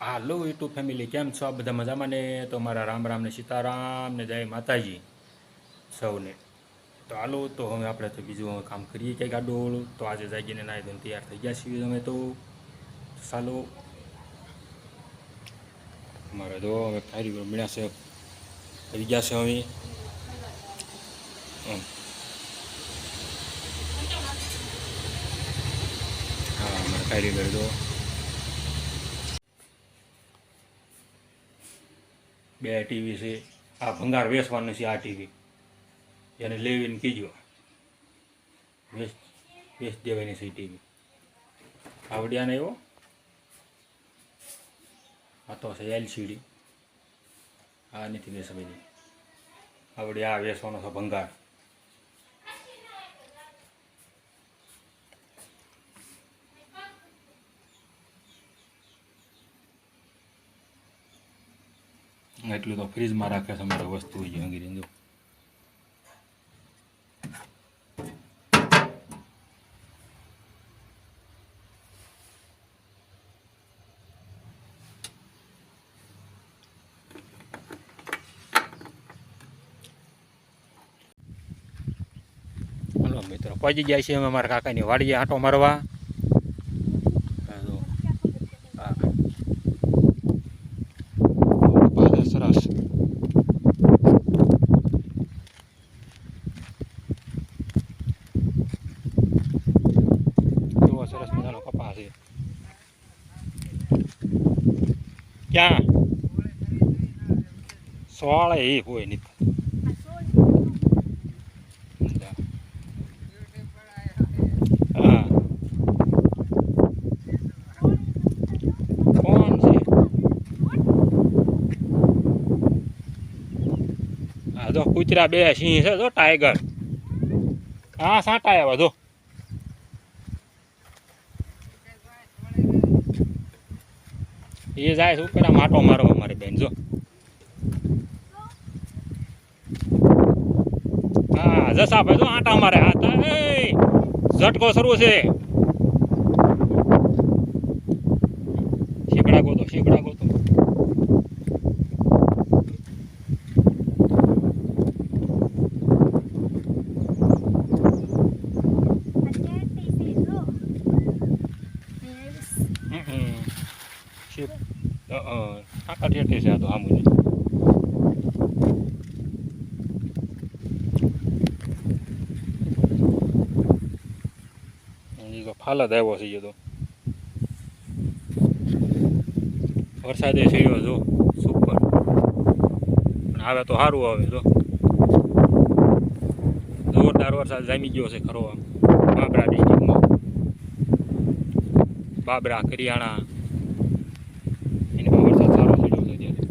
હાલો YouTube family, કેમ છો? આ બધા મજામાં ને? તો મારા રામ રામ ને સીતારામ ને જય માતાજી સૌને. તો હાલો, તો હવે આપણે તો બીજું કામ કરીએ ક્યાંક આડોળ તો આજે જાગીને નાહી ધોઈને તૈયાર થઈ ગયા છીએ અમે તો. ચાલો. મારે જો હવે ફાયરી મળ્યા છે. આવી ગયા છે અમે. હા મારા કરી જો. બે ટીવી છે, આ ભંગાર વેચવાનું છે આ ટીવી. એને લેવીને કીજો. વેચ વેચ દેવાની છે ટીવી. આવડ્યા ને એવો? આ તો છે એલસીડી આ નથી વેચ આવડ્યા આ વેચવાનો છે ભંગાર. એટલું તો ફ્રીજમાં રાખે છે અમારે વસ્તુ હોય જો. મિત્રો, પહોંચી જાય છે અમે અમારા કાકાની વાડીએ આંટો મારવા આ જો. આ. પાલે સરસ કેવો સરસ મજાનો કપા છે ક્યાં? સોળે એ હોય નહીં જો કૂતરા બે સિંહ છે જો ટાઈગર. હા, સાંટા આવ્યા જો. એ જાય શું પેલા માટો મારો મારી બેન, જો. હા, જસા ભાઈ, જો આટા મારે હા તા ઝટકો શરૂ છે. આકા ઠેઠી છે આ તો આમ ફાલત આવ્યો છે તો. વરસાદે સીડ્યો જો, સુપર. પણ આવે તો સારું આવે જો. જોરદાર વરસાદ જામી ગયો છે ખરો આમ. બાબરા ડિસ્ટ્રિક્ટમાં બાબરા, કરિયાણા એની વરસાદ સારો સીડ્યો છે અત્યારે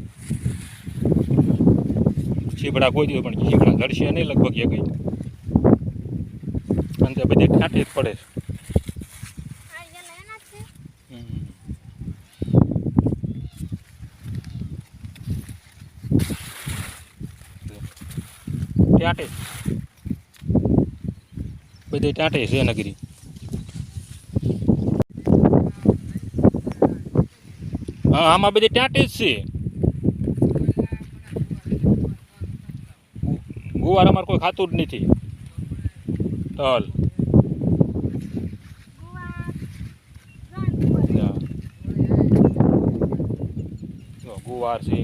શીપડા દીધો પણ શીપડા ઘડશે નહીં, લગભગ એ કંઈ અને તે બધી ઠાંટી જ પડે છે. ટાટે બધી ટાટે છે નગરી. હા, આમાં બધી ટાટે જ છે. ગુવાર અમારે કોઈ ખાતું જ નથી. જો ગુવાર છે.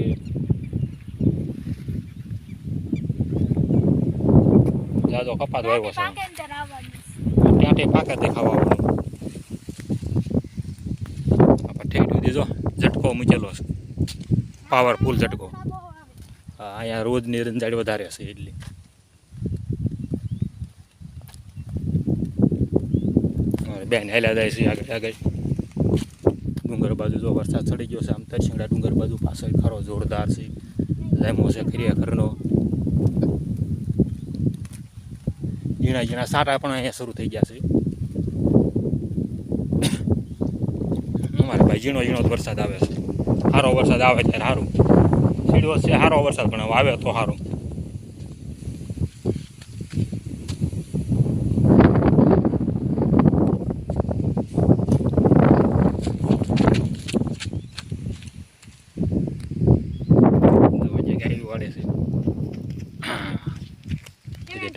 જાજો કપાત વાવ્યો છે. ત્યાંથી પાકે દેખાવા આવવાનું આપણે ઠેઠું દીધો ઝટકો મૂકેલો છે. પાવરફુલ ઝટકો. હા અહીંયા રોજની રંજાડી વધારે હશે એટલી. બેન, હેલા જાય છે, આગળ આગળ. ડુંગર બાજુ જો વરસાદ ચડી ગયો છે, આમ તરસિંગડા ડુંગર બાજુ પાછળ ખરો જોરદાર છે. લેમો છે ખરેખરનો ઝીણા ઝીણા સાટા પણ અહીંયા શરૂ થઈ ગયા છે. અમારે ભાઈ ઝીણો ઝીણો વરસાદ આવે છે. સારો વરસાદ આવે ત્યારે સારું સીડો છે સારો વરસાદ, પણ આવે તો સારું છે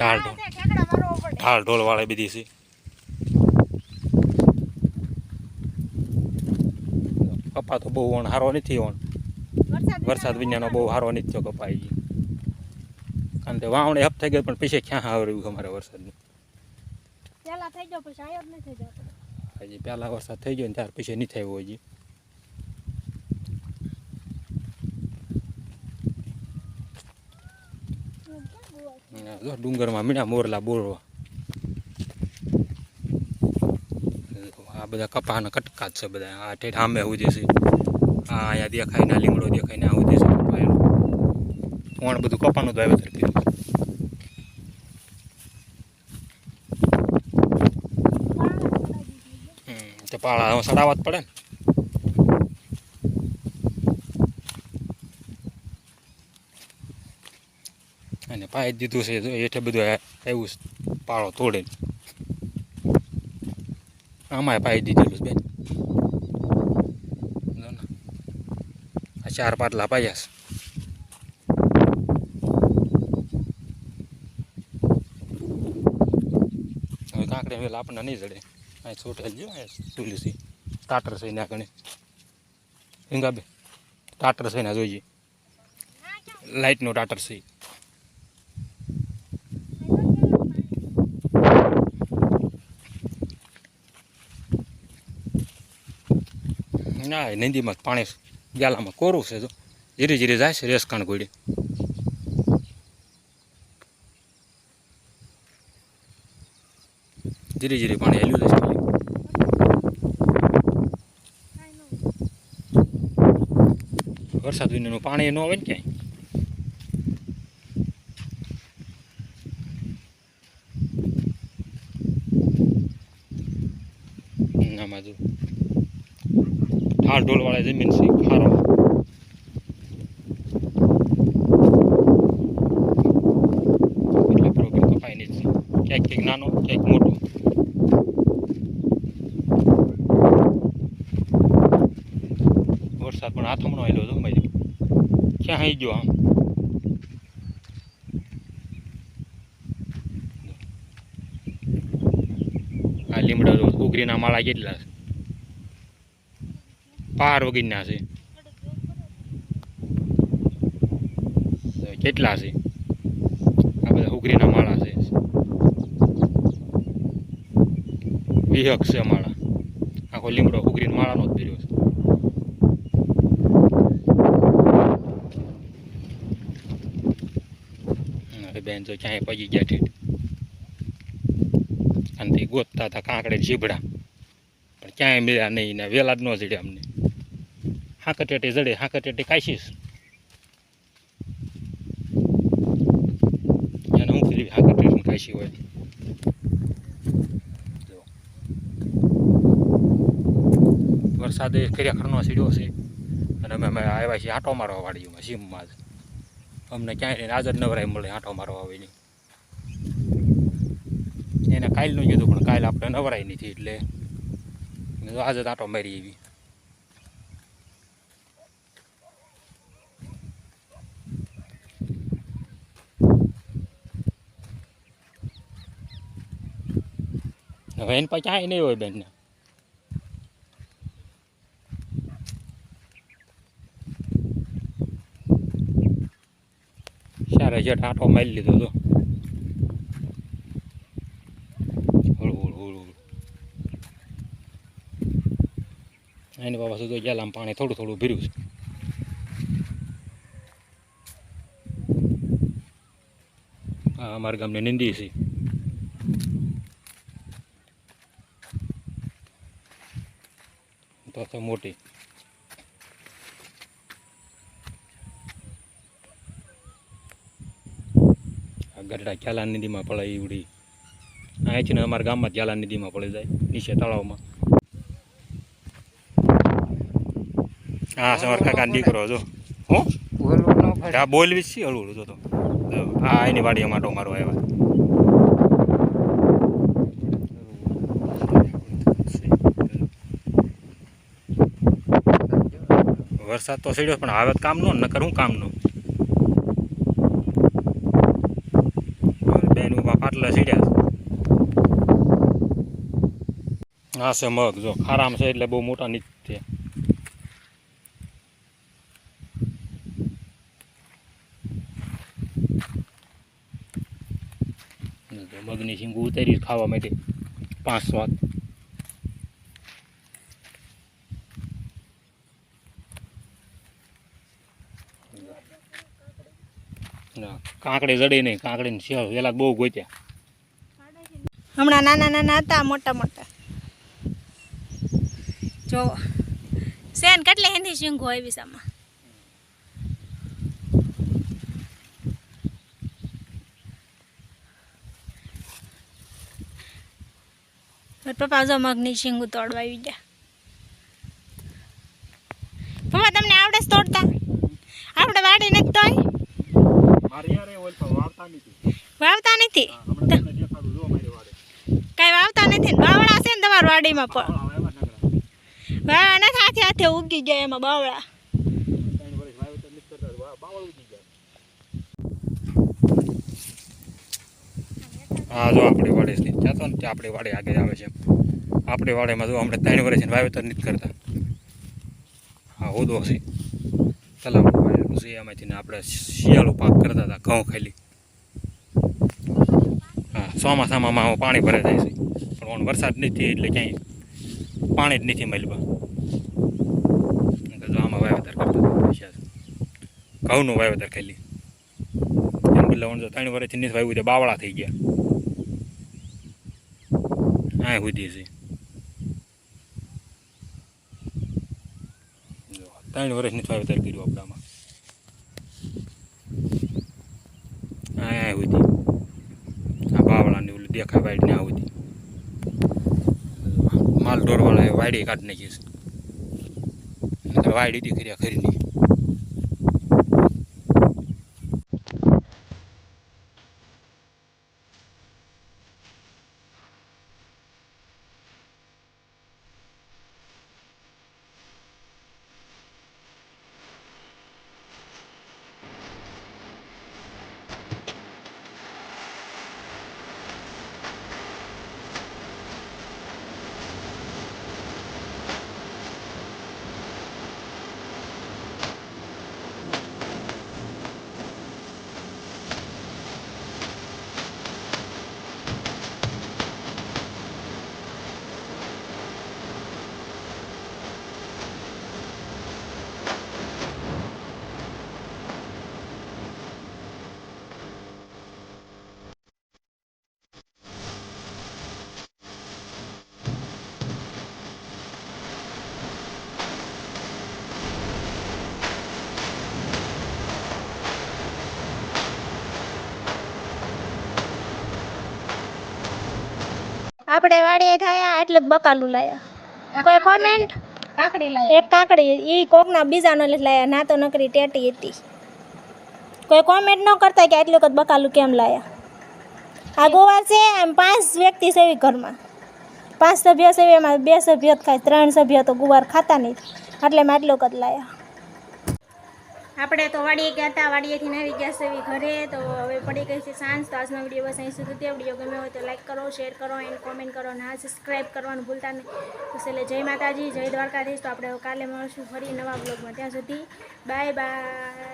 ઢાળ ઢોળ. ઢાળ ઢોળ વાળી બધી છે. કપા તો બહુ ઓણ સારો નથી ઓણ. વરસાદ વિનાનો બહુ સારો નથી થયો કપાઈ ગયો. કારણ કે વાવણે હપ થઈ ગયો પણ પછી ક્યાં આવ્યું અમારે વરસાદનું? પેલા થઈ ગયો પછી આયો જ નથી હજી પહેલા વરસાદ થઈ ગયો ને ત્યાર પછી નહીં થયો હજી અને જો ડુંગરમાં મીણા મોરલા બોરવા આ બધા કપાના કટકા જ છે બધા આ ઠેઠ આંબે સુધી છે આ અહીંયા દેખાય ના લીમડો દેખાય ને આ સુધી છે પણ બધું કપાનું વાવેતર કર્યું તો પાળા સડાવત પડે ને પાઈ દીધું છે હેઠે બધું એવું પાળો તોડીને. આમાં પાઈ દીધેલું બેન. આ ચાર પાટલા પાયા છે. હવે કાંકરે વેલા આપણને નહીં જડે. અહીં છોટેલ જો તુલસી ટાટર છે. ના ગણે હિંગાબે ટાટર છે ને જોઈએ. લાઇટનો ટાટર છે. ના એ નદીમાં પાણી ગાલામાં કોરું છે તો ધીરે ધીરે જાય છે રેસકાણ ગોળી. ધીરે ધીરે પાણી હેલ્યું જશે વરસાદ વિનાનું પાણી ન આવે ને ક્યાંય. આમાં જો ઢાળ ઢોળ વાળા જમીન છે ખારો એટલે પ્રોબ્લેમ કપાય નહીં છે. ક્યાંક ક્યાંક નાનો, ક્યાંક મોટો. વરસાદ પણ હાથમણો આવેલો હતો મારી ક્યાં આવી ગયો આમ? આ લીમડા ઉઘરીના માળા કેટલા છે. પાર વગરના છે. કેટલા છે? આ બધા ઉઘરીના માળા છે. વિહક છે માળા આખો લીમડો ઉગરીના માળાનો જ પહેર્યો છે. બેન તો ક્યાંય પગી ગયા ઠેઠ. અને તે ગોતતા હતા કાંકડે જીભડા. પણ ક્યાંય મળ્યા નહીં ને વેલા જ ન જડ્યા અમને. હાંકટેટે જડે હાંકટેટે કાશીશ એને હું કરી હાંકટેટ કાશી હોય. વરસાદે ખરેખરનો સીડ્યો છે. અને અમે અમે આવ્યા છીએ આંટો મારવા વાડીમાં સીમમાં જ. અમને ક્યાંય જ નવરાય મળે આંટો મારવા આવેલી એને કાલનું કીધું પણ કાલ આપણે નવરાય નથી એટલે. કીધું આજે આંટો મારી એવી હવે એને ક્યાંય નહીં હોય બેનને. સારા જેઠ આંટો મારી લીધો તો. હળવું હળવું હળવું. એની બાબા સુધી ગયેલા પાણી થોડું થોડું ભર્યું છે. અમારા ગામને નિંદી છે. તો મોટી. આ ગરડા નદીમાં પડે ઈવડી અહીંથી ને અમારા ગામમાં ક્યાલા નદીમાં પડી જાય નીચે તળાવમાં. હા સમર કાકા દીકરો જો. હું? બોલવી છે હળવું જો તો. આ એની વાડી માટો મારો આવ્યા. વરસાદ તો સડ્યો પણ હવે કામનો નકર હું કામનું? બેન ઊભા પાટલા સીડ્યા હા છે મગ, જો ખારામ છે એટલે બહુ મોટા નીચ છે. મગની સિંગું ઉતારી ખાવા માટે પાંચ વાત કાંકડી જડે નહીં, કાંકડીને શિયાળ વેલા બહુ ગોત્યા. હમણાં નાના નાના હતા, મોટા મોટા. જો, સેન કેટલી હિન્દી શીંગો આવી સામાં પપ્પા જો મગની શીંગું તોડવા આવી ગયા. પપ્પા, તમને આવડે તોડતા? આપણે વાડી નથી તોય મારે યાર એ ઓલ પણ વાવતા નથી. કાંઈ વાવતા નથી. બાવળા છે ને તમારી વાડીમાં પણ. બાવળા નથી, હાથે હાથે ઉગી ગયા એમાં બાવળા. હા જો આપણી વાડી છે. જાતો ને આપણી વાડી આગળ આવે છે. આપણી વાડીમાં જો હમણાં ત્રણ વર્ષ વાવેતર નથી કરતા. હા હોદો છે. તલાવનું છે એમાંથી આપણે શિયાળુ પાક કરતા હતા, ઘઉં ખાલી. હા, ચોમાસામાં પાણી ભરાઈ જાય છે. પણ વરસાદ નથી એટલે ક્યાંય પાણી જ નથી નહીંતર આમાં વાવેતર કરતા ઘઉંનું વાવેતર ખાલી. એમ એટલે ઓણ ત્રણ વર્ષથી નથી વાવ્યું તો બાવળા થઈ ગયા. હા સુધી છે. ત્રણ વર્ષ નથી વાવેતર કર્યું આપણામાં હા સુધી આ બાવળાની ઓલું દેખાય વાઈડ ને આ સુધી માલ ઢોરવાળા વાડી કાઢી નાખી છે. નકર વાડી હતી કર્યા આપણે વાડીએ થયા એટલે બકાલું લાયા. કોઈ કોમેન્ટ કાકડી લાયા. એક કાકડી એ કોકના બીજાનો લાયા ના તો નકરી ટેટી હતી. કોઈ કોમેન્ટ ન કરતા કે આટલું કદ બકાલું કેમ લાયા? આ ગોવા છે એમ પાંચ વ્યક્તિ છે એવી ઘરમાં. પાંચ સભ્ય છે એમાં બે સભ્ય જ ખાય ત્રણ સભ્ય તો ગુવાર ખાતા નહીં. એટલે આટલું જ લાયા. આપણે તો વાડીએ ગયા હતા, વાડીએથી આવી ગયા છે એવી ઘરે, તો હવે પડી ગઈ છે સાંજ, તો આજનો વીડિયો બસ અહીં સુધી તે વીડિયો ગમ્યો હોય તો લાઈક કરો શેર કરો એન્ડ કોમેન્ટ કરો અને હા સબસ્ક્રાઈબ કરવાનું ભૂલતા નહીં. તો છેલ્લે જય માતાજી, જય દ્વારકાધીશ. તો આપણે કાલે મળશું ફરી નવા બ્લોગમાં ત્યાં સુધી બાય બાય